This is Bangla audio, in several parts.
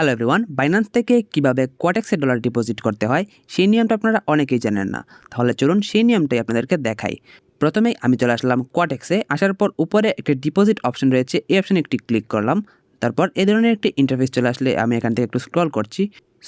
হ্যালো এভরিওয়ান বাইন্যান্স থেকে কীভাবে কোয়াটেক্সে ডলার ডিপোজিট করতে হয়, সেই নিয়মটা আপনারা অনেকেই জানেন না। তাহলে চলুন সেই নিয়মটাই আপনাদেরকে দেখাই। প্রথমেই আমি চলে আসলাম কোয়াটেক্সে আসার পর উপরে একটি ডিপোজিট অপশন রয়েছে, এই অপশনে একটি ক্লিক করলাম। তারপর এ ধরনের একটি ইন্টারফেস চলে আসলে আমি এখান থেকে একটু স্ক্রল করছি।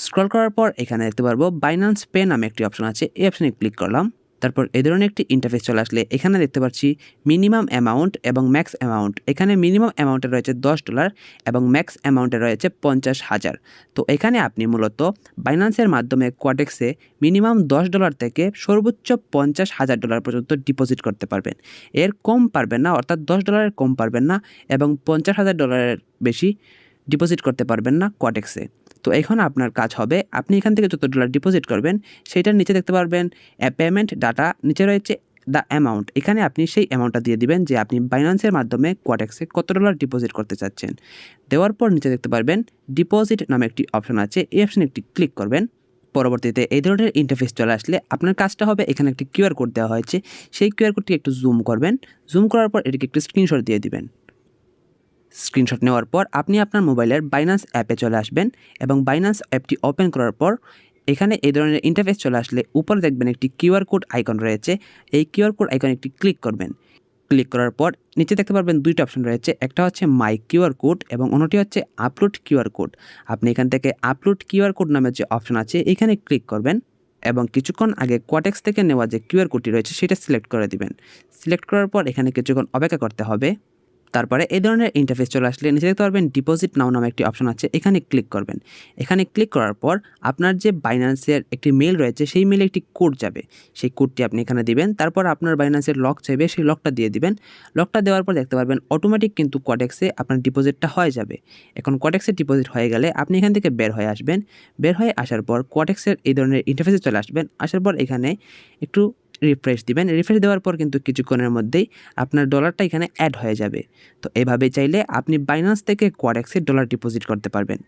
স্ক্রল করার পর এখানে দেখতে পারব বাইন্যান্স পে নামে একটি অপশন আছে, এই অপশনে ক্লিক করলাম। তারপর এ ধরনের একটি ইন্টারফেস চলে আসলে। এখানে দেখতে পাচ্ছি মিনিমাম অ্যামাউন্ট এবং ম্যাক্স অ্যামাউন্ট এখানে মিনিমাম অ্যামাউন্টে রয়েছে দশ ডলার এবং ম্যাক্স অ্যামাউন্টে রয়েছে পঞ্চাশ হাজার। তো এখানে আপনি মূলত বাইন্যান্সের মাধ্যমে কোয়াটেক্সে মিনিমাম দশ ডলার থেকে সর্বোচ্চ পঞ্চাশ হাজার ডলার পর্যন্ত ডিপোজিট করতে পারবেন। এর কম পারবেন না, অর্থাৎ দশ ডলারের কম পারবেন না এবং পঞ্চাশ হাজার ডলারের বেশি ডিপোজিট করতে পারবেন না কোয়াটেক্সে তো এখন আপনার কাজ হবে, আপনি এখান থেকে যত ডলার ডিপোজিট করবেন, সেটার নিচে দেখতে পারবেন পেমেন্ট ডাটা নিচে রয়েছে দ্য অ্যামাউন্ট এখানে আপনি সেই অ্যামাউন্টটা দিয়ে দিবেন যে আপনি বাইন্যান্সের মাধ্যমে কোয়াটেক্সে কত ডলার ডিপোজিট করতে চাচ্ছেন। দেওয়ার পর নিচে দেখতে পারবেন ডিপোজিট নামে একটি অপশন আছে, এই অপশনে একটি ক্লিক করবেন। পরবর্তীতে এই ধরনের ইন্টারফেস চলে আসলে আপনার কাজটা হবে, এখানে একটি কিউআর কোড দেওয়া হয়েছে, সেই কিউআর কোডটি একটু জুম করবেন। জুম করার পর এটিকে একটু স্ক্রিনশট দিয়ে দিবেন। স্ক্রিনশট নেওয়ার পর আপনি আপনার মোবাইলের বাইন্যান্স অ্যাপে চলে আসবেন এবং বাইন্যান্স অ্যাপটি ওপেন করার পর এখানে এই ধরনের ইন্টারফেস চলে আসলে উপরে দেখবেন একটি কিউআর কোড আইকন রয়েছে। এই কিউআর কোড আইকন একটি ক্লিক করবেন। ক্লিক করার পর নিচে দেখতে পারবেন দুইটা অপশন রয়েছে। একটা হচ্ছে মাই কিউআর কোড এবং অন্যটি হচ্ছে আপলোড কিউআর কোড আপনি এখান থেকে আপলোড কিউআর কোড নামের যে অপশন আছে, এখানে ক্লিক করবেন এবং কিছুক্ষণ আগে কোয়াটেক্স থেকে নেওয়া যে কিউআর কোডটি রয়েছে, সেটা সিলেক্ট করে দিবেন। সিলেক্ট করার পর এখানে কিছুক্ষণ অপেক্ষা করতে হবে। তারপরে এই ধরনের ইন্টারফেস চলে আসলে নিচে দেখতে পারবেন ডিপোজিট নাও নামে একটি অপশন আছে, এখানে ক্লিক করবেন। এখানে ক্লিক করার পর আপনার যে বাইন্যান্সের একটি মেল রয়েছে, সেই মেলে একটি কোড যাবে। সেই কোডটি আপনি এখানে দিবেন, তারপর আপনার বাইন্যান্সের লক চাইবে, সেই লকটা দিয়ে দিবেন। লকটা দেওয়ার পর দেখতে পারবেন অটোমেটিক কিন্তু কোয়াটেক্সে আপনার ডিপোজিটটা হয়ে যাবে। এখন কোয়াটেক্সের ডিপোজিট হয়ে গেলে আপনি এখান থেকে বের হয়ে আসবেন। বের হয়ে আসার পর কোয়াটেক্সের এই ধরনের ইন্টারফেসে চলে আসবেন। আসার পর এখানে একটু রিফ্রেশ দিবেন। রিফ্রেশ দেওয়ার পর কিন্তু কিছুক্ষণের মধ্যেই আপনার ডলারটা এখানে অ্যাড হয়ে যাবে। তো এভাবে চাইলে আপনি বাইন্যান্স থেকে কোয়ারেক্সে ডলার ডিপোজিট করতে পারবেন।